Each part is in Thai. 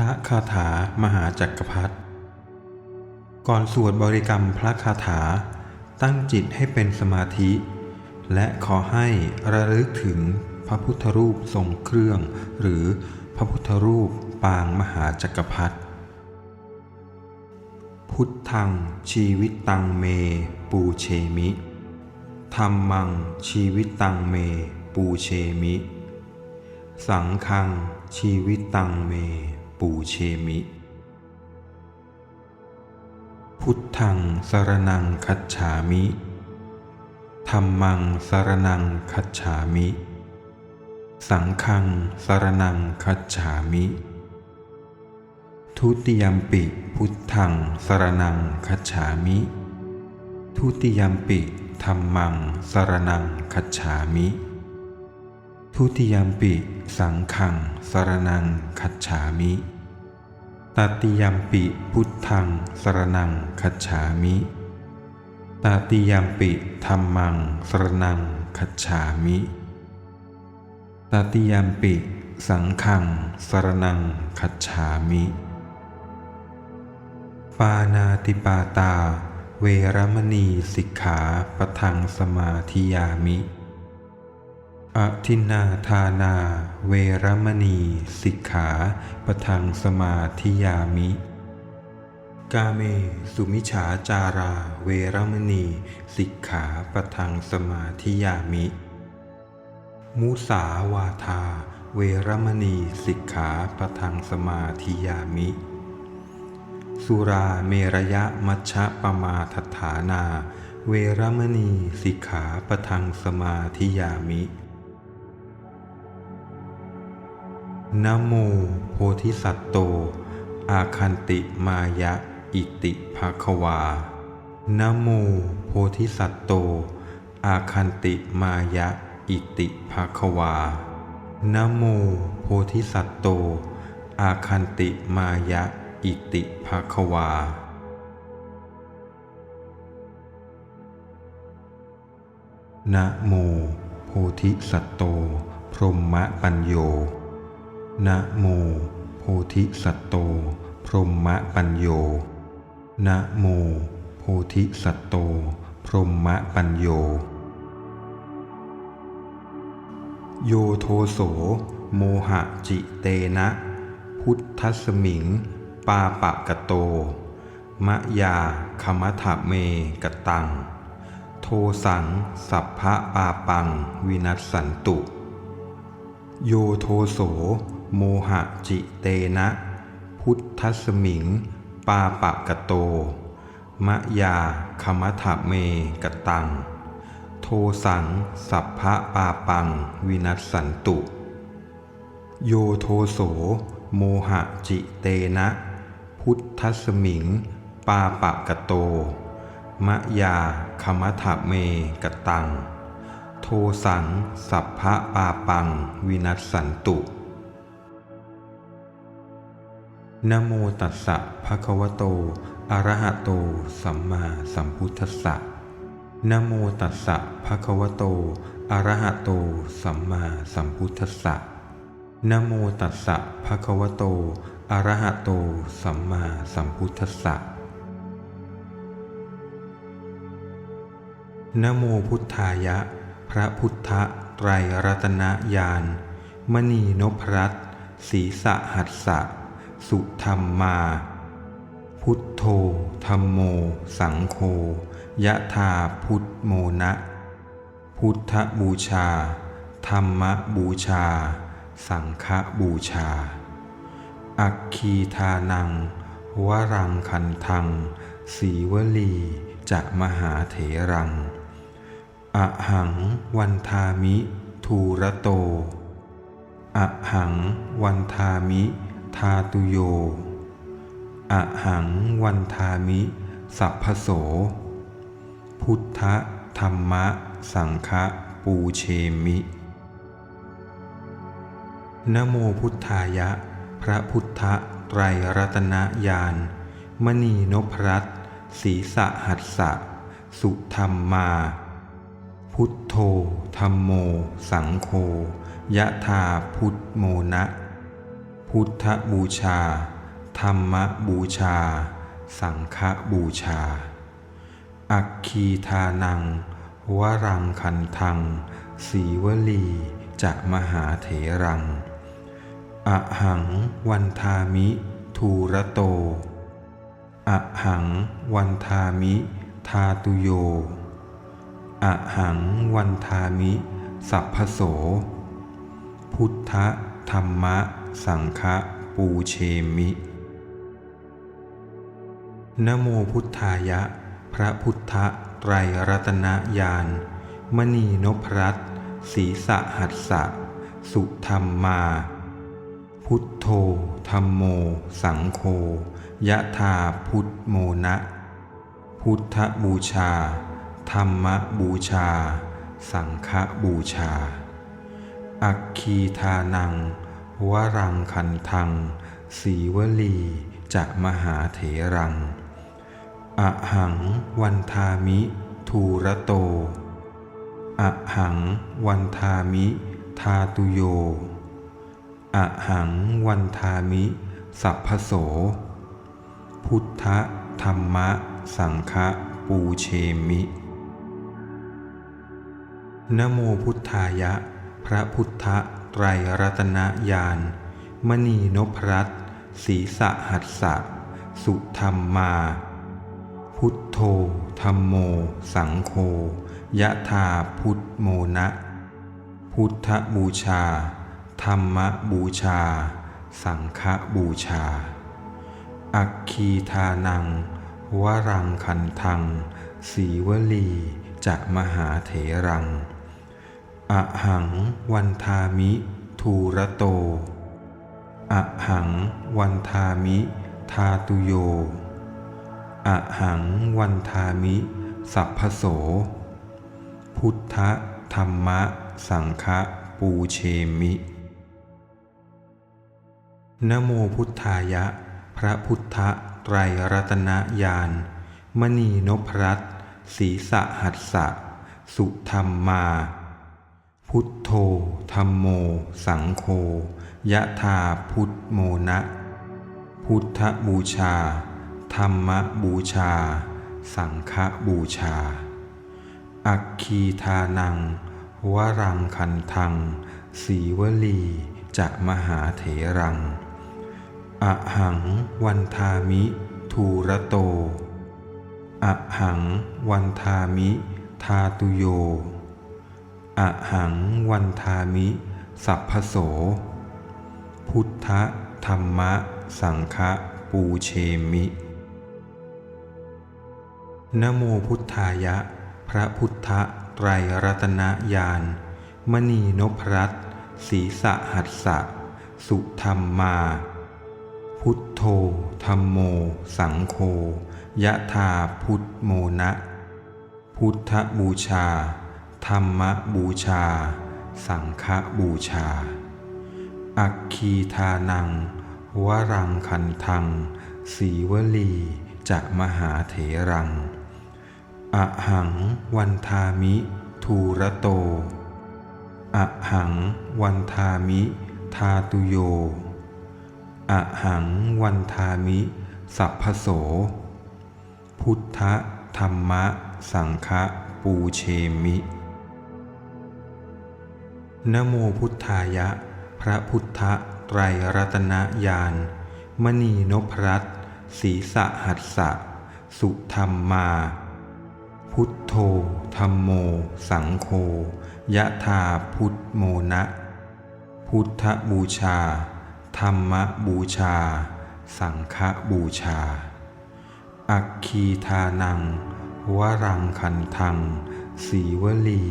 ระคาถามหาจักรพรรดิก่อนสวดบริกรรมพระคาถา ตั้งจิตให้เป็นสมาธิ และขอให้ระลึกถึงพระพุทธรูปทรงเครื่อง หรือพระพุทธรูปปางมหาจักรพรรดิพุทธังชีวิตตังเม ปูเชมิธรรมังชีวิตตังเม ปูเชมิ สังฆังชีวิตตังเม ปูเชมิ พุทธังสรนังคัจฉามิธรรมังสรนังคัจฉามิ สังฆังสรนังคัจฉามิ ทุติยมปิพุทธังสรนังคัจฉามิ ทุติยมปิธรรมังสรนังคัจฉามิ ทุติยมปิสังขังสรนังคัจฉามิ ตติยมปิพุทธังสรนังคัจฉามิ ตติยมปิธรรมังสรนังคัจฉามิ ตติยมปิสังขังสรนังคัจฉามิ ปานาติปาตา เวรมณีสิกขาปทังสมาธิยามิ อทินนาทานา เวรมณี สิกขาปะทังสมาธิยามิ กาเม สุมิฉาจารา เวรมณี สิกขาปะทังสมาธิยามิ มุสาวาทา เวรมณี สิกขาปะทังสมาธิยามิ สุราเมรยะมัชฌะปมาทฐานา เวรมณี สิกขาปะทังสมาธิยามิ นโมโพธิสัตโต อาคันติมายะอิติภะควานโมโพธิสัตโต อาคันติมายะอิติภะควานโมโพธิสัตโต อาคันติมายะอิติภะควานะโมโพธิสัตโต พรหมปัญโย นะโมโพธิสัตโต พรหมปัญโยนะโมโพธิสัตโต พรหมปัญโย โยโทโส โมหะจิเตนะ พุทธสมิง ปาปะกะโต มะยาคมถะเมกะตัง โทสังสัพพะปาปัง วินัสสันตุ โยโทโส โมหะจิเตนะ พุทธสมิง ปาปะกะโต มะยาคมัถะเมกตัง โทสังสัพพะปาปังวินัสสันตุ โยโทโส โมหะจิเตนะ พุทธสมิง ปาปะกะโต มะยาคมัถะเมกตัง โทสังสัพพะปาปังวินัสสันตุ นโมตัสสะภะคะวะโต อะระหะโต สัมมาสัมพุทธัสสะนโมตัสสะภะคะวะโต อะระหะโต สัมมาสัมพุทธัสสะนโมตัสสะภะคะวะโต อะระหะโต สัมมาสัมพุทธัสสะนโมพุทธายะ พระพุทธไตรรัตนญาณมณีนพรัตน์ศีสะหัสสะ สุธรรมมา พุทโธธรรมโม สังโฆยะธาพุทธโมนะ พุทธบูชา ธรรมบูชา สังฆบูชา อัคคีทานัง วรังคันทัง สีวลีจะมหาเถรังอะหังวันทามิ ทูระโตอะหังวันทามิ ทาตุโยอะหังวันทามิสัพพโส พุทธธรรมะ สังฆปูเชมิ นโมพุทธายะ พระพุทธไตรรัตนญาณมณีนพรัตศีสะหัสสะ สุธรรมมา พุทโธธรรมโม สังโฆยะธาพุทโมนะ พุทธบูชา ธรรมบูชา สังฆบูชา อักคีทานัง วรังคันทัง สีวลีจะมหาเถรังอะหังวันทามิ ทูระโตอะหังวันทามิ ทาตุโยอะหังวันทามิ สัพพโส พุทธธรรมะ สังฆปูเชมิ นโมพุทธายะ พระพุทธไตรรัตนญาณมณีนพรัตน์ศีสะหัสสะ สุธรรมมา พุทโธธรรมโม สังโฆยะธาพุทธโมนะ พุทธบูชา ธรรมบูชา สังฆบูชา อักคีทานัง วรังคันทัง สีวลีจะมหาเถรัง อหังวันทามิ ทูระโต อหังวันทามิ ทาตุโย อหังวันทามิ สัพพโส พุทธธรรมะ สังฆะปูเชมินะโมพุทธายะ พระพุทธ ไตรรัตนญาณมณีนพรัตศีสะหัสสะ สุธรรมมา พุทโธธรรมโม สังโฆยะธาพุทธโมนะ พุทธบูชา ธรรมบูชา สังฆบูชา อักคีทานัง วรังคันทัง สีวลีจะมหาเถรัง อะหังวันทามิทูระโตอะหังวันทามิทาตุโยอะหังวันทามิ สัพพโส พุทธธรรมะ สังฆปูเชมินะโมพุทธายะ พระพุทธไตรรัตนญาณมณีนพรัตน์ศีสะหัสสะ สุธรรมมา พุทโธธรรมโม สังโฆยะธาพุทโมนะ พุทธบูชา ธรรมบูชา สังฆบูชา อักคีทานัง วรังคันทัง สีวลีจะมหาเถรัง อหังวันทามิ ทูระโต อหังวันทามิ ทาตุโย อะหังวันทามิ สัพพโส พุทธธรรมะ สังฆปูเชมินโมพุทธายะ พระพุทธไตรรัตนญาณมณีนพรัตศีสะหัสสะ สุธรรมมา พุทโธธรรมโม สังโฆยะธาพุทธโมนะ พุทธบูชา ธรรมบูชา สังฆบูชา อักคีทานัง วรังคันทัง สีวลีจะมหาเถรังอะหังวันทามิ ทูระโตอะหังวันทามิ ทาตุโยอะหังวันทามิ สัพพโส พุทธธรรมะ สังฆปูเชมิ นโมพุทธายะ พระพุทธไตรรัตนญาณมณีนพรัตน์ศีสะหัสสะ สุธรรมมา พุทโธธรรมโม สังโฆยะธาพุทโมนะ พุทธบูชา ธรรมบูชา สังฆบูชา อักคีทานัง วรังคันทังสีวลี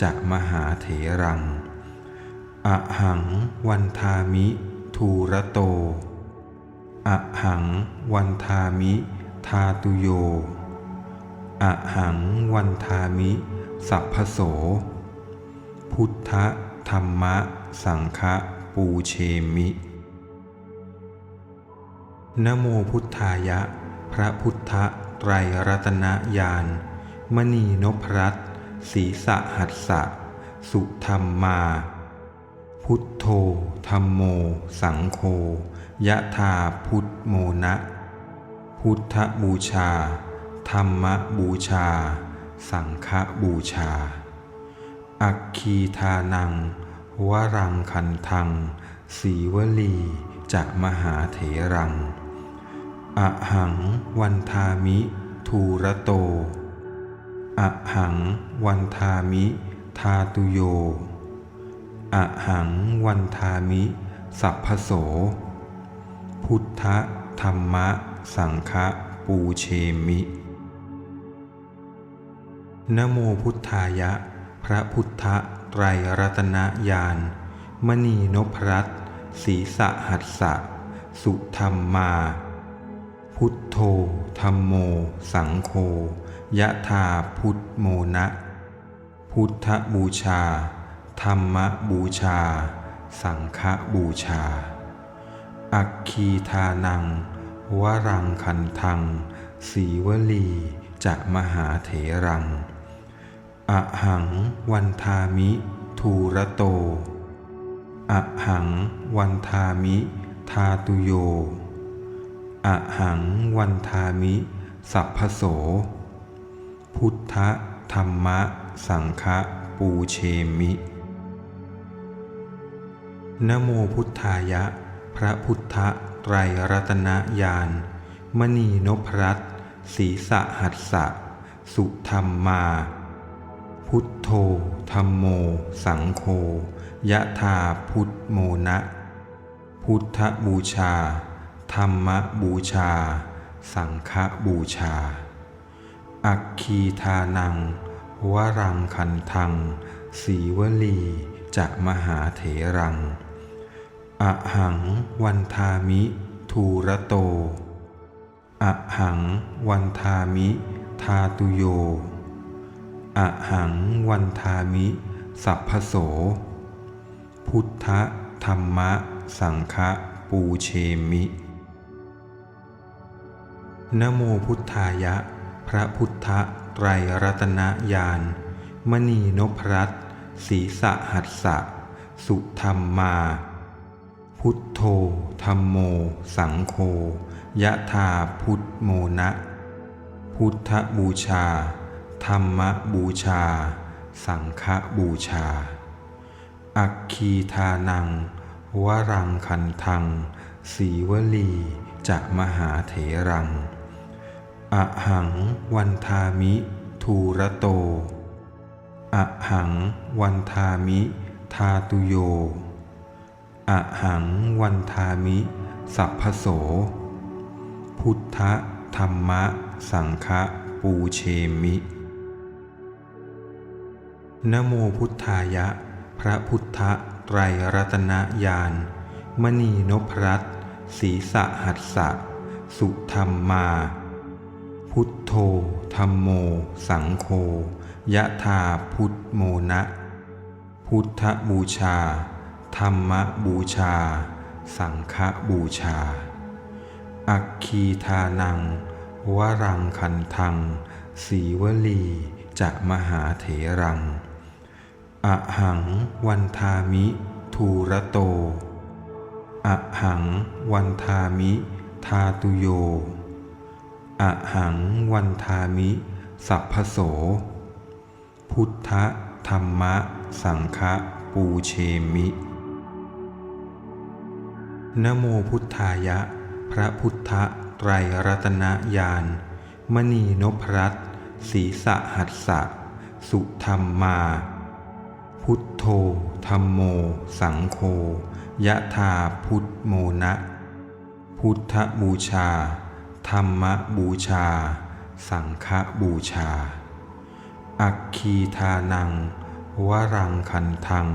จะมหาเถรัง อะหังวันทามิ ทูระโต อะหังวันทามิ ทาตุโย อะหังวันทามิ สัพพโส พุทธธรรมะ สังฆปูเชมิ นโมพุทธายะ พระพุทธไตรรัตนญาณมณีนพรัตน์ศีสะหัสสะ สุธรรมมา พุทโธธรรมโม สังโฆยะธาพุทโมนะ พุทธบูชา ธรรมบูชา สังฆบูชา อักคีทานัง วรังคันทัง สีวลีจะมหาเถรัง อหังวันทามิ ทูระโต อหังวันทามิ ทาตุโย อะหังวันทามิ สัพพโส พุทธธรรมะ สังฆปูเชมิ นโมพุทธายะ พระพุทธไตรรัตนญาณมณีนพรัตศีสะหัสสะ สุธรรมมา พุทโธธรรมโม สังโฆยะธาพุทโมนะ พุทธบูชา ธรรมบูชา สังฆบูชา อักคีทานัง วรังคันทัง สีวลีจะมหาเถรังอะหังวันทามิ ทูระโตอะหังวันทามิ ทาตุโยอะหังวันทามิ สัพพโส พุทธธรรมะสังฆปูเชมิ นโมพุทธายะ พระพุทธไตรรัตนญาณมณีนพรัตน์ศีสะหัสสะ สุธรรมมา พุทโธธรรมโม สังโฆยะธาพุทโมนะ พุทธบูชา ธรรมบูชา สังฆบูชา อักคีทานัง วรังคันทัง สีวลีจะมหาเถรัง อะหังวันทามิทูระโตอะหังวันทามิ ทาตุโยอะหังวันทามิ สัพพโส พุทธธรรมะ สังฆปูเชมินะโมพุทธายะ พระพุทธไตรรัตนญาณ มณีนพรัตน์ศีสะหัสสะ สุธรรมมา พุทโธธรรมโม สังโฆยะธาพุทโมนะ พุทธบูชา ธรรมบูชา สังฆบูชา อักคีทานัง วรังคันทัง สีวลีจะมหาเถรัง อหังวันทามิ ทูระโต อหังวันทามิ ทาตุโย อะหังวันทามิ สัพพโส พุทธธรรมะ สังฆปูเชมินโมพุทธายะ พระพุทธไตรรัตนญาณมณีนพรัตศีสะหัสสะ สุธรรมมา พุทโธธรรมโม สังโฆยะธาพุทโมนะ พุทธบูชา ธรรมบูชา สังฆบูชา อักคีทานัง วรังคันทัง สีวลีจะมหาเถรังอะหังวันทามิ ทูระโตอะหังวันทามิ ทาตุโยอะหังวันทามิ สัพพโส พุทธธรรมะ สังฆปูเชมิ นโมพุทธายะ พระพุทธไตรรัตนญาณมณีนพรัตน์ศีสะหัสสะ สุธรรมมา พุทโธธรรมโม สังโฆยะธาพุทโมนะ พุทธบูชา ธรรมบูชา สังฆบูชา อักคีทานัง วรังคันทัง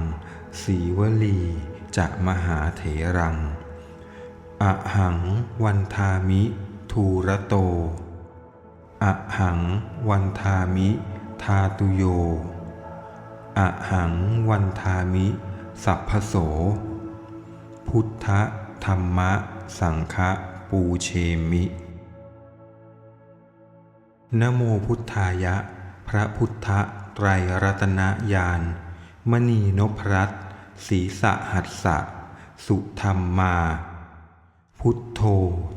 สีวลีจะมหาเถรัง อะหังวันทามิ ทูระโต อะหังวันทามิ ทาตุโย อะหังวันทามิ สัพพโส พุทธธรรมะ สังฆปูเชมินะโมพุทธายะ พระพุทธไตรรัตนญาณมณีนพรัตน์ศีสะหัสสะ สุธรรมมา พุทโธ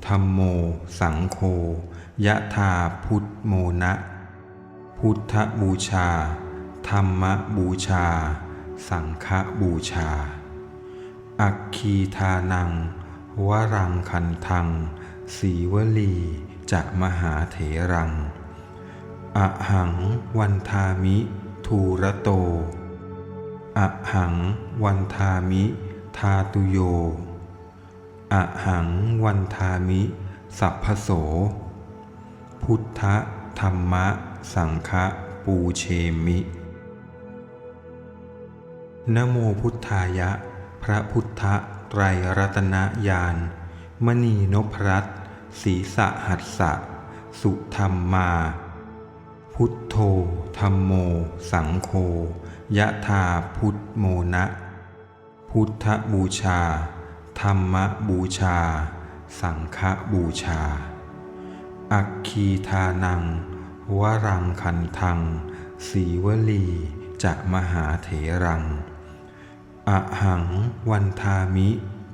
ธรรมโม สังโฆยะธาพุทโมนะ พุทธบูชา ธรรมบูชา สังฆบูชา อัคคีทานัง วรังคันทัง สีวลีจะมหาเถรัง อหังวันทามิ ทูระโต อหังวันทามิ ทาตุโย อะหังวันทามิ สัพพโส พุทธธรรมะ สังฆปูเชมิ นโมพุทธายะ พระพุทธไตรรัตนญาณมณีนพรัตศีสะหัสสะ สุธรรมมา พุทโธธรรมโม สังโฆยะธาพุทโมนะ พุทธบูชา ธรรมบูชา สังฆบูชา อัคคีทานัง วรังคันทัง สีวลีจะมหาเถรังอะหังวันทามิ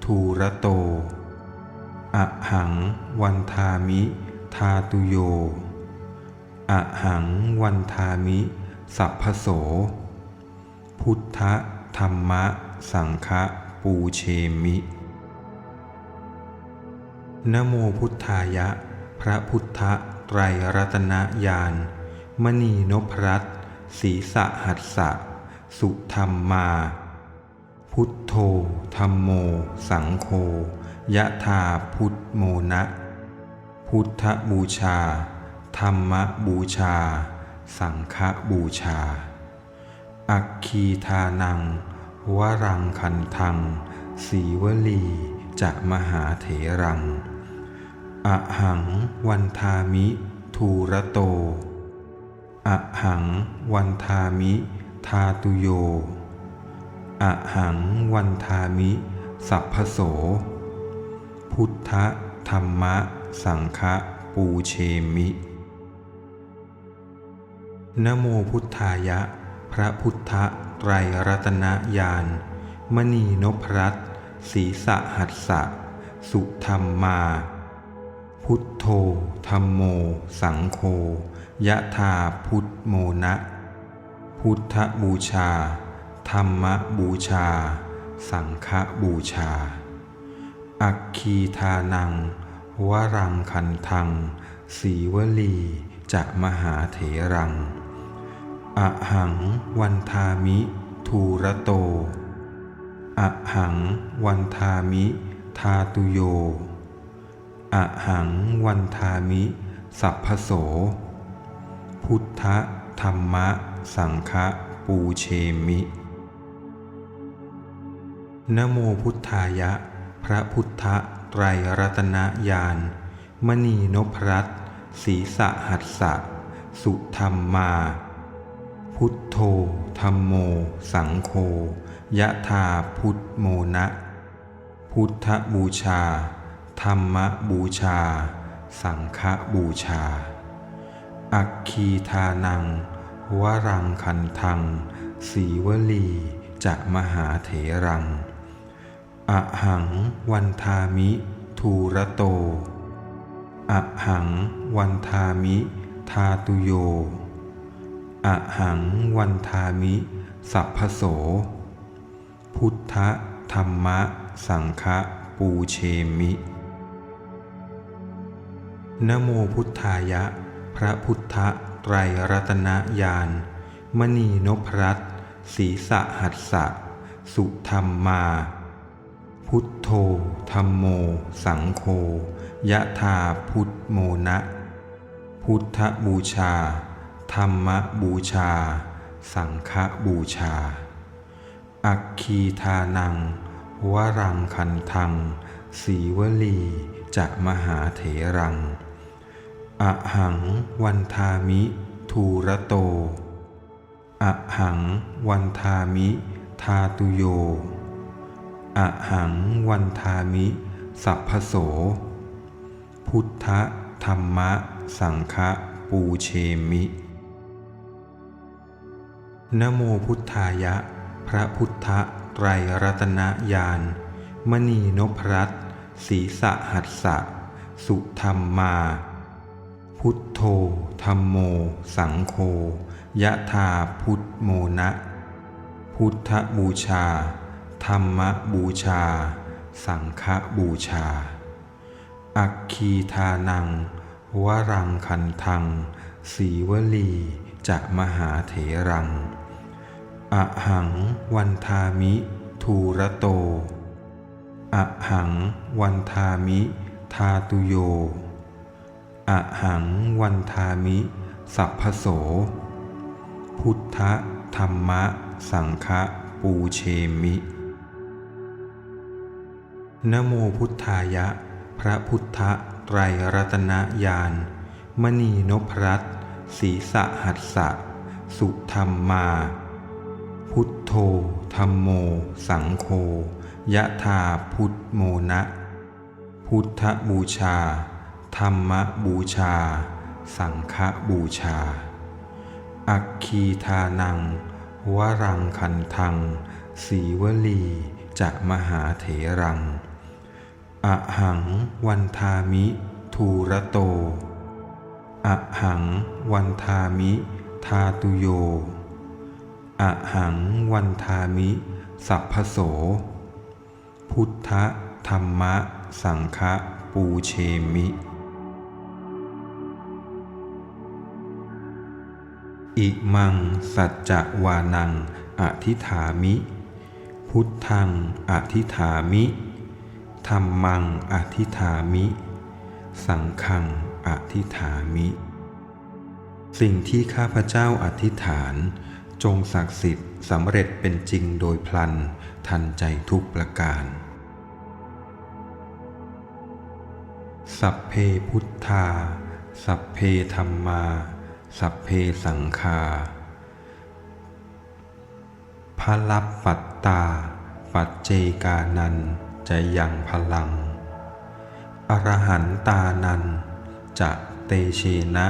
ทูระโตอะหังวันทามิ ทาตุโยอะหังวันทามิ สัพพโส พุทธธรรมะสังฆปูเชมิ นโมพุทธายะ พระพุทธไตรรัตนญาณมณีนพรัตน์ศีสะหัสสะ สุธรรมมา พุทโธธรรมโม สังโฆยะธาพุทโมนะ พุทธบูชา ธรรมบูชา สังฆบูชา อัคคีทานัง วรังคันทัง สีวลีจะมหาเถรัง อะหังวันทามิทูระโตอะหังวันทามิทาตุโยอะหังวันทามิ สัพพโส พุทธธรรมะสังฆปูเชมินะโมพุทธายะ พระพุทธไตรรัตนญาณมณีนพรัตน์ศีสะหัสสะ สุธรรมมา พุทโธธรรมโม สังโฆยะธาพุทโมนะ พุทธบูชา ธรรมบูชา สังฆบูชา อัคคีทานัง วรังคันทัง สีวลีจะมหาเถรัง อหังวันทามิ ทูระโต อหังวันทามิ ทาตุโย อะหังวันทามิ สัพพโส พุทธธรรมะ สังฆปูเชมิ นโมพุทธายะ พระพุทธไตรรัตนญาณมณีนพรัตศีสะหัสสะ สุธรรมมา พุทโธธรรมโม สังโฆยะธาพุทโมนะ พุทธบูชา ธรรมบูชา สังฆบูชา อัคคีทานัง วรังคันทัง สีวลีจะมหาเถรังอะหังวันทามิ ทูระโตอะหังวันทามิ ทาตุโยอะหังวันทามิ สัพพโส พุทธธรรมะ สังฆปูเชมิ นโมพุทธายะ พระพุทธไตรรัตนญาณมณีนพรัตน์ศีสะหัสสะ สุธรรมมา พุทโธธรรมโม สังโฆยะธาพุทโมนะ พุทธบูชา ธรรมบูชา สังฆบูชา อัคคีทานัง วรังคันทัง สีวลี จะมหาเถรังอะหังวันทามิ ทูระโตอะหังวันทามิ ทาตุโยอะหังวันทามิ สัพพโส พุทธธรรมะ สังฆะปูเชมินะโมพุทธายะ พระพุทธไตรไตรรัตนญาณมณีนพรัตน์ ศีสะหัสสะ สุธรรมมา พุทโธธรรมโม สังโฆยะธาพุทโมนะ พุทธบูชา ธรรมบูชา สังฆบูชา อัคคีทานัง วรังคันทัง สีวลีจะมหาเถรังอะหังวันทามิ ทูระโต อะหังวันทามิ ทาตุโยอะหังวันทามิ สัพพโส พุทธธรรมะ สังฆะปูเชมิ นโมพุทธายะ พระพุทธไตรรัตนญาณมณีนพรัตศีสะหัสสะ สุธรรมมา พุทโธธรรมโม สังโฆ ยะธาพุทโมนะ พุทธบูชา ธรรมบูชา สังฆบูชา อัคคีทานัง วรังคันทัง สีวลีจะมหาเถรังอะหังวันทามิ ทูระโตอะหังวันทามิ ทาตุโยอะหังวันทามิ สัพพโส พุทธธรรมะ สังฆปูเชมิ อิมัง สัจจวานัง อธิฐามิ พุทธัง อธิฐามิธรรมัง อธิฐามิ สังฆัง อธิฐามิ สิ่งที่ข้าพเจ้าอธิษฐาน จงศักดิ์สิทธิ์สำเร็จเป็นจริงโดยพลันทันใจทุกประการ สัพเพพุทธา สัพเพธรรมา สัพเพสังฆาพลับปัตตา ปัจเจกานันจะยังพลัง อรหันตานันจะเตเชนะ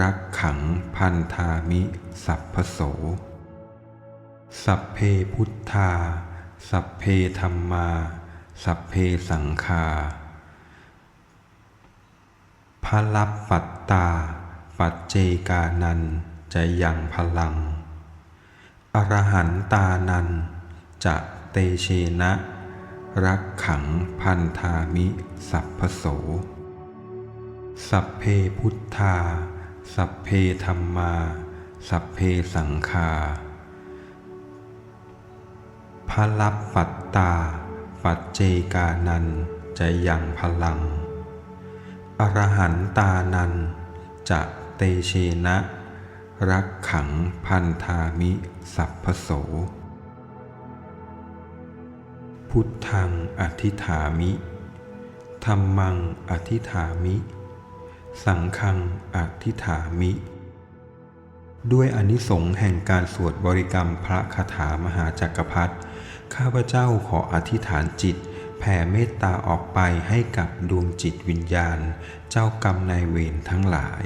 รักขังพันธามิสัพพโส สัพเพพุทธา สัพเพธรรมา สัพเพสังฆา พลับปัตตา ปัจเจกานันจะยังพลัง อรหันตานันจะเตเชนะ รักขังพันธามิ สัพพโส สัพเพพุทธา สัพเพธรรมา สัพเพสังฆาพลับปัตตา ปัจเจกานันจะยังพลัง อรหันตานันจะเตเชนะ รักขังพันธามิสัพพโส พุทธังอธิฐามิธรรมังอธิฐามิ สังฆังอธิฐามิ ด้วยอนิสงส์แห่งการสวดบริกรรมพระคาถามหาจักรพรรดิข้าพเจ้าขออธิษฐานจิต ผ่เมตตาออกไปให้กับดวงจิตวิญญาณ เจ้ากรรมนายเวรทั้งหลาย